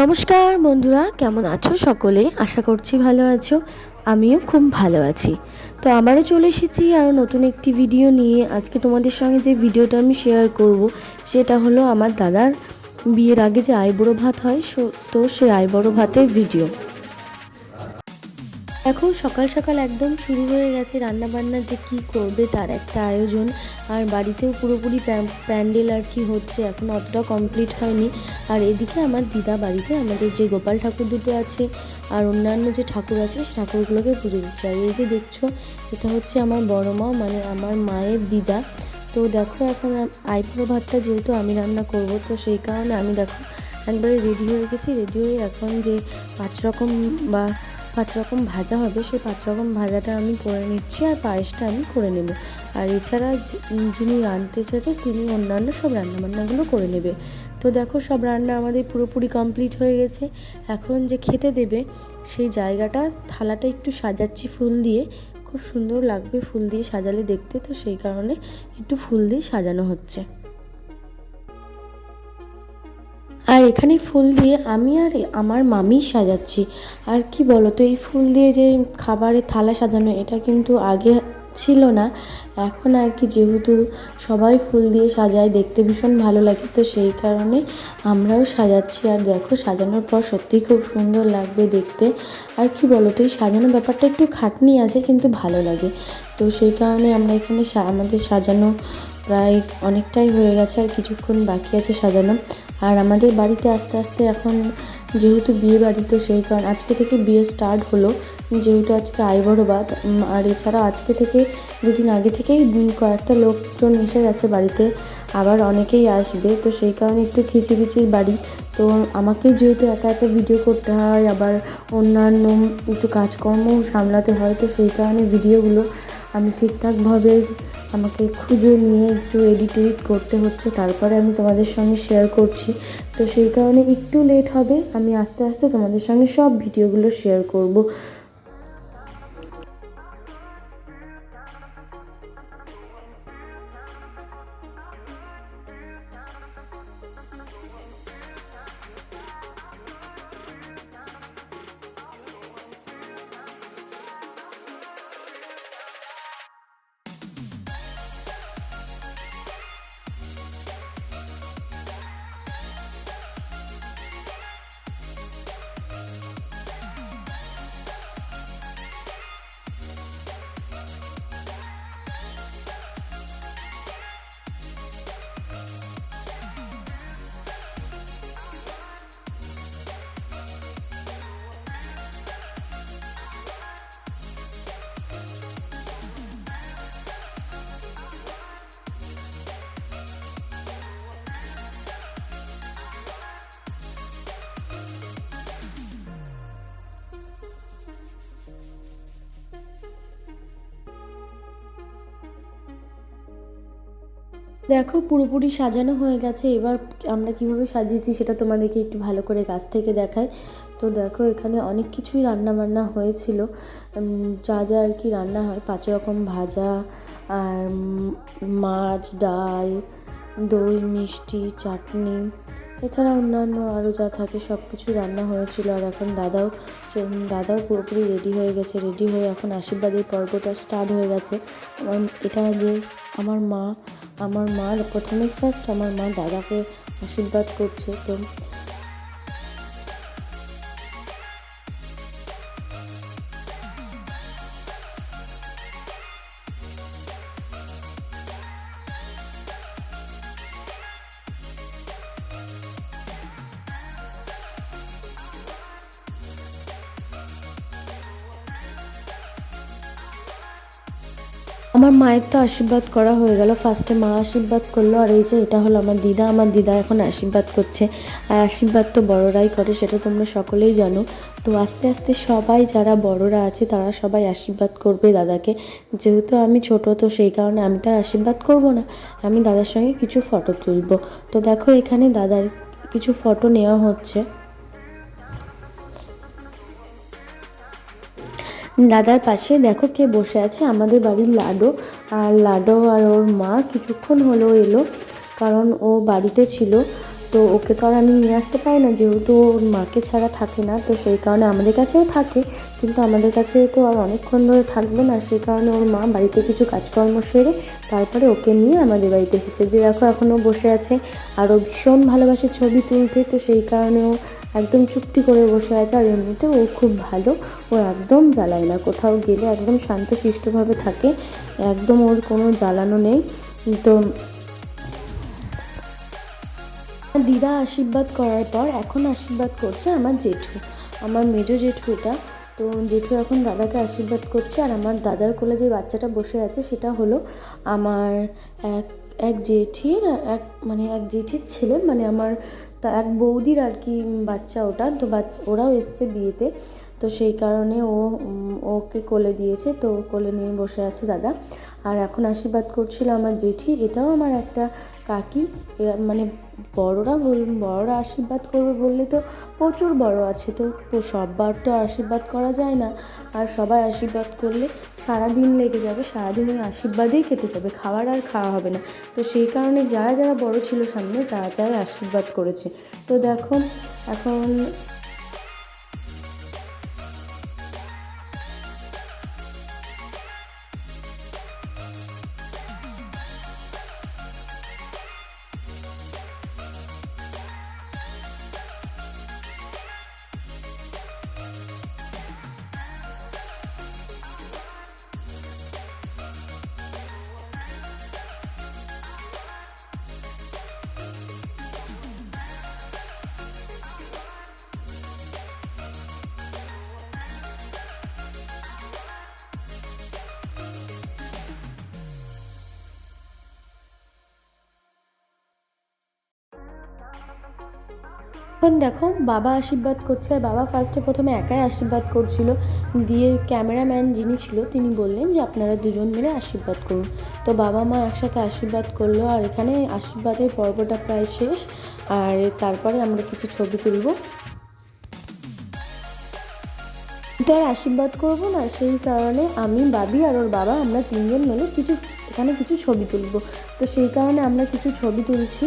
নমস্কার বন্ধুরা, কেমন আছো সকলে? আশা করছি ভালো আছো। আমিও খুব ভালো আছি। তো আমারও চলে এসেছি আরও নতুন একটি ভিডিও নিয়ে। আজকে তোমাদের সঙ্গে যে ভিডিওটা আমি শেয়ার করব, সেটা হলো আমার দাদার বিয়ের আগে যে আইবুড়ো ভাত হয় তো সেই আইবুড়ো ভাতের ভিডিও এখন সকাল সকাল একদম শুরু হয়ে গেছে রান্না বান্না যে কি করবে তার একটা আয়োজন। আর বাড়িতেও পুরোপুরি প্যান্ডেল আর কি হচ্ছে, এখন অতটা কমপ্লিট হয়নি। আর এদিকে আমার দিদা বাড়িতে আমাদের যে গোপাল ঠাকুর দুটো আছে আর অন্যান্য যে ঠাকুর আছে, সেই ঠাকুরগুলোকে পুজো দিচ্ছে। আর এই যে দেখছ, এটা হচ্ছে আমার বড় মা মানে আমার মায়ের দিদা। তো দেখো এখন আইপুরো ভাতটা যেহেতু আমি রান্না করব, তো সেই কারণে আমি দেখো একবারে রেডি হয়ে গেছি। রেডি হয়ে এখন যে পাঁচ রকম বা পাঁচ রকম ভাজা হবে, সেই পাঁচ রকম ভাজাটা আমি করে নিচ্ছি আর পায়েসটা আমি করে নেব। আর এছাড়া যিনি রাঁধতে চাচ্ছে তিনি অন্যান্য সব রান্নাবান্নাগুলো করে নেবে। তো দেখো সব রান্না আমাদের পুরোপুরি কমপ্লিট হয়ে গেছে। এখন যে খেতে দেবে, সেই জায়গাটা থালাটা একটু সাজাচ্ছি ফুল দিয়ে। খুব সুন্দর লাগবে ফুল দিয়ে সাজালে দেখতে, তো সেই কারণে একটু ফুল দিয়ে সাজানো হচ্ছে। আর এখানে ফুল দিয়ে আমি আর আমার মামি সাজাচ্ছি। আর কি বলো তো এই ফুল দিয়ে যে খাবারের থালা সাজানো, এটা কিন্তু আগে ছিল না। এখন আর কি যেহেতু সবাই ফুল দিয়ে সাজায়, দেখতে ভীষণ ভালো লাগে। তো সেই কারণে আমরাও সাজাচ্ছি। আর দেখো, সাজানোর পর সত্যিই খুব সুন্দর লাগবে দেখতে। আর কি বলো তো এই সাজানোর ব্যাপারটা একটু খাটনি আছে, কিন্তু ভালো লাগে। তো সেই কারণে আমরা এখানে আমাদের সাজানো প্রায় অনেকটাই হয়ে গেছে। আর কিছুক্ষণ বাকি আছে সাজানো। আর আমাদের বাড়িতে আস্তে আস্তে এখন যেহেতু বিয়ে বাড়ি তো সেই কারণ আজকে থেকে বিয়ে স্টার্ট হলো। যেহেতু আজকে আইবড়বাদ উম, আর এছাড়া আজকে থেকে দুদিন আগে থেকেই কয়েকটা লোকজন এসে গেছে বাড়িতে। আবার অনেকেই আসবে তো সেই কারণে একটু খিচিবিচির বাড়ি। তো আমাকে যেহেতু একা একা ভিডিও করতে হয় আবার অন্যান্য একটু কাজকর্ম সামলাতে হয় তো সেই কারণে ভিডিওগুলো আমি ঠিকঠাকভাবে আমাকে খুঁজে নিয়ে একটু এডিট এডিট করতে হচ্ছে, তারপরে আমি তোমাদের সঙ্গে শেয়ার করছি। তো সেই কারণে একটু লেট হবে, আমি আস্তে আস্তে তোমাদের সঙ্গে সব ভিডিওগুলো শেয়ার করব। দেখো, পুরোপুরি সাজানো হয়ে গেছে। এবার আমরা কীভাবে সাজিয়েছি সেটা তোমাদেরকে একটু ভালো করে কাছ থেকে দেখাই। তো দেখো, এখানে অনেক কিছুই রান্না বান্না হয়েছিল যা যা আর কি রান্না হয়, পাঁচ রকম ভাজা, আর মাছ, ডাল, দই, মিষ্টি, চাটনি, এছাড়া অন্যান্য আরও যা থাকে সব কিছু রান্না হয়েছিল। আর এখন দাদাও দাদাও পুরোপুরি রেডি হয়ে গেছে। রেডি হয়ে এখন আশীর্বাদের পর্বটা স্টার্ট হয়ে গেছে। আমার এটা যে আমার মা আমার মা প্রথমে ফার্স্ট আমার মা দাদাকে আশীর্বাদ করছে। তো আমার মায়ের তো আশীর্বাদ করা হয়ে গেল। ফার্স্টে মা আশীর্বাদ করল, আর এই যে এটা হলো আমার দিদা। আমার দিদা এখন আশীর্বাদ করছে, আর আশীর্বাদ তো বড়রাই করে, সেটা তোমরা সকলেই জানো। তো আস্তে আস্তে সবাই যারা বড়রা আছে, তারা সবাই আশীর্বাদ করবে দাদাকে। যেহেতু আমি ছোট, তো সেই কারণে আমি তার আশীর্বাদ করব না। আমি দাদার সঙ্গে কিছু ফটো তুলবো। তো দেখো এখানে দাদার কিছু ফটো নেওয়া হচ্ছে। দাদার পাশে দেখো কে বসে আছে, আমাদের বাড়ির লাডো। আর লাডো আর ওর মা কিছুক্ষণ হলো এলো, কারণ ও বাড়িতে ছিল। তো ওকে তো আর আমি নিয়ে আসতে পারি না, যেহেতু ওর মাকে ছাড়া থাকে না, তো সেই কারণে আমাদের কাছেও থাকে। কিন্তু আমাদের কাছে তো আর অনেকক্ষণ ধরে থাকবে না, সেই কারণে ওর মা বাড়িতে কিছু কাজকর্ম সেরে তারপরে ওকে নিয়ে আমাদের বাড়িতে এসেছে। দিয়ে দেখো এখনও বসে আছে, আরও ভীষণ ভালোবাসে ছবি তুলতে, তো সেই কারণে ও একদম চুপটি করে বসে আছে আর এমনিতে ও খুব ভালো। ও একদম জ্বালায় না। কোথাও গেলে একদম শান্তশিষ্টভাবে থাকে। একদম ওর কোনো জ্বালানো নেই। তো দিদা আশীর্বাদ করার পর এখন আশীর্বাদ করছে আমার জেঠু। আমার মেজো জেঠু এটা। তো জেঠু এখন দাদাকে আশীর্বাদ করছে আর আমার দাদার কোলে যে বাচ্চাটা বসে আছে সেটা হলো আমার এক এক জেঠির এক মানে এক জেঠির ছেলে। মানে আমার তা এক বৌদির আর কি বাচ্চা ওটা, তো বাচ্চা, ওরাও এসছে বিয়েতে, তো সেই কারণে ও ওকে কোলে দিয়েছে, তো কোলে নিয়ে বসে আছে দাদা। আর এখন আশীর্বাদ করছিল আমার জেঠি, এটাও আমার একটা কাকি মানে বড়রা বল, বড়রা আশীর্বাদ করবে বললে তো প্রচুর বড় আছে তো সববার তো আশীর্বাদ করা যায় না। আর সবাই আশীর্বাদ করলে সারাদিন লেগে যাবে, সারাদিন আশীর্বাদেই কেটে যাবে খাবার আর খাওয়া হবে না। তো সেই কারণে যারা যারা বড় ছিল সামনে, তারা যারা আশীর্বাদ করেছে। তো দেখো এখন এখন দেখো, বাবা আশীর্বাদ করছে আর বাবা ফার্স্টে প্রথমে একাই আশীর্বাদ করছিল। দিয়ে ক্যামেরাম্যান যিনি ছিল, তিনি বললেন যে আপনারা দুজন মিলে আশীর্বাদ করুন। তো বাবা মা একসাথে আশীর্বাদ করল আর এখানে আশীর্বাদের পর্বটা প্রায় শেষ। আর তারপরে আমরা কিছু ছবি তুলব। তো আর আশীর্বাদ করব না, সেই কারণে আমি, বাবি আর ওর বাবা আমরা তিনজন মিলে কিছু, এখানে কিছু ছবি তুলব। তো সেই কারণে আমরা কিছু ছবি তুলছি।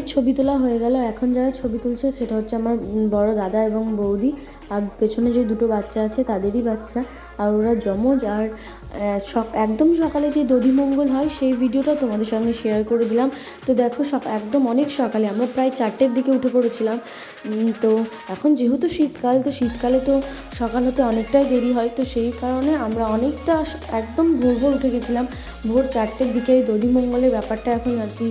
আমাদের ছবি তোলা হয়ে গেল। এখন যারা ছবি তুলছে, সেটা হচ্ছে আমার বড় দাদা এবং বৌদি। আর পেছনে যে দুটো বাচ্চা আছে তাদেরই বাচ্চা আর ওরা যমজ আর সক একদম সকালে যে দধিমঙ্গল হয় সেই ভিডিওটা তোমাদের সঙ্গে শেয়ার করে দিলাম। তো দেখো সক একদম অনেক সকালে, আমরা প্রায় চারটের দিকে উঠে পড়েছিলাম। তো এখন যেহেতু শীতকাল, তো শীতকালে তো সকাল হতে অনেকটাই দেরি হয়, তো সেই কারণে আমরা অনেকটা একদম ভোর ভোর উঠে গেছিলাম। ভোর চারটের দিকে দধিমঙ্গলের ব্যাপারটা এখন আর কি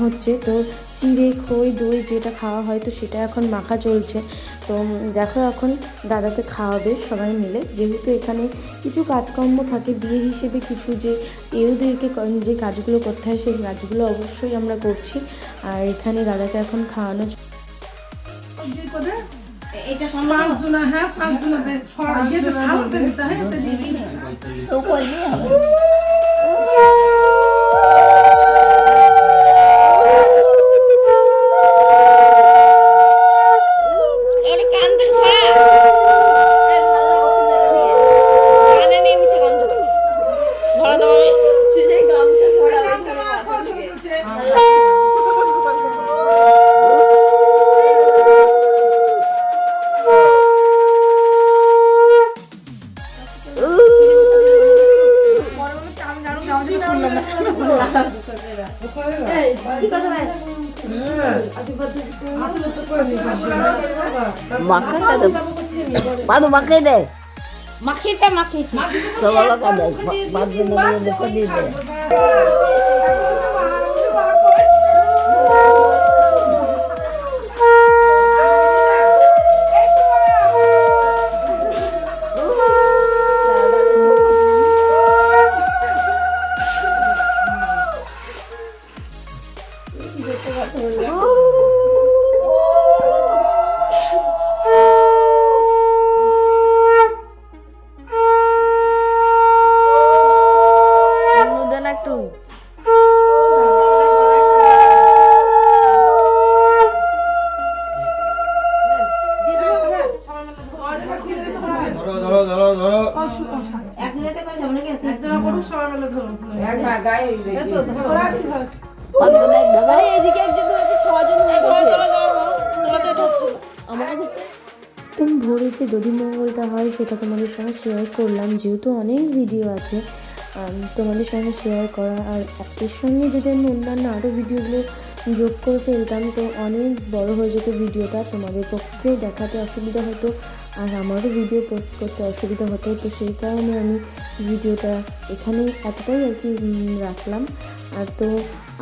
হচ্ছে। তো চিড়ে, খই, দই যেটা খাওয়া হয়, তো সেটা এখন মাখা চলছে। তো দেখো এখন দাদাকে খাওয়াবে সবাই মিলে। যেহেতু এখানে কিছু কাজকর্ম থাকে বিয়ে হিসেবে কিছু যে এওদেরকে যে কাজগুলো করতে হয় সেই কাজগুলো অবশ্যই আমরা করছি। আর এখানে দাদাকে এখন খাওয়ানো এটা হ্যাঁ মাখাটা দে। বাদু মাখিয়ে দে। মাখিয়েছে মাখিয়েছে সবাই লাগা দে বাদ দিন মুখ দিয়ে দে। দাদা এইদিকে একজন ধরেছে ছজন আমাকে একদম ভোরে যে দধিমঙ্গলটা হয় সেটা তোমাদের সঙ্গে শেয়ার করলাম। যেহেতু অনেক ভিডিও আছে তোমাদের সঙ্গে শেয়ার করা। আর এর সঙ্গে যদি আমি অন্যান্য আরও ভিডিওগুলো যোগ করে ফেলতাম তো অনেক বড় হয়ে যেত ভিডিওটা তোমাদের পক্ষে দেখাতে অসুবিধা হতো। আর আমারও ভিডিও পোস্ট করতে অসুবিধা হতো, তো সেই কারণে আমি ভিডিওটা এখানেই এতটাই আর কি রাখলাম। আর তো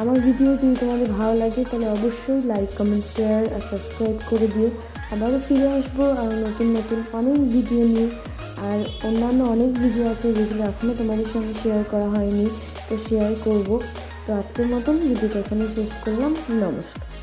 আমার ভিডিও যদি তোমাদের ভালো লাগে, তাহলে অবশ্যই লাইক কমেন্ট শেয়ার আর সাবস্ক্রাইব করে দিও। আবারও ফিরে আসব আর নতুন নতুন অনেক ভিডিও নিয়ে। আর অন্যান্য অনেক ভিডিও আছে যেগুলো এখনও তোমাদের সঙ্গে শেয়ার করা হয়নি, তো শেয়ার করব। তো আজকের মতন ভিডিওটা এখানে শেষ করলাম। নমস্কার।